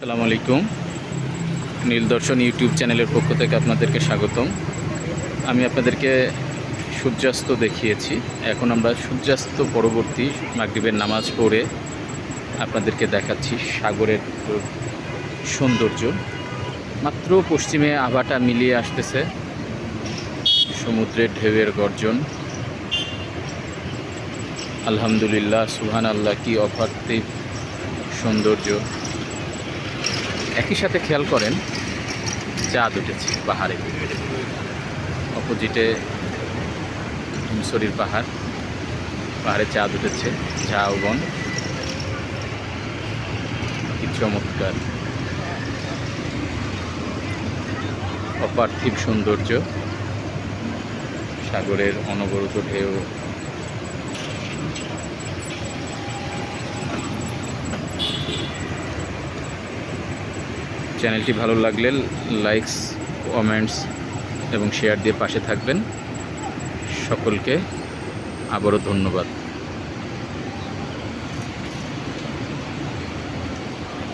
আসসালামু আলাইকুম। নীলদর্শন ইউটিউব চ্যানেলের পক্ষ থেকে আপনাদেরকে স্বাগতম। আমি আপনাদেরকে সূর্যাস্ত দেখিয়েছি। এখন আমরা সূর্যাস্ত পরবর্তী মাগরিবের নামাজ পড়ে আপনাদেরকে দেখাচ্ছি সাগরের সৌন্দর্য। মাত্র পশ্চিমে আভাটা মিলিয়ে আসতেছে সমুদ্রের ঢেউয়ের গর্জন। আলহামদুলিল্লাহ সুহান আল্লাহ কি অপার্থিব সৌন্দর্য। একই সাথে খেয়াল করেন, চাঁদ উঠেছে, পাহাড়ে অপোজিটে হিমসরির পাহাড়, পাহাড়ে চাঁদ উঠেছে ঝাউবন কি চমৎকার। অপার্থিব সৌন্দর্য, সাগরের অনবরত ঢেউ চ্যানেলটি ভালো লাগলে লাইকস কমেন্টস এবং শেয়ার দিয়ে পাশে থাকবেন। সকলকে আবারও ধন্যবাদ।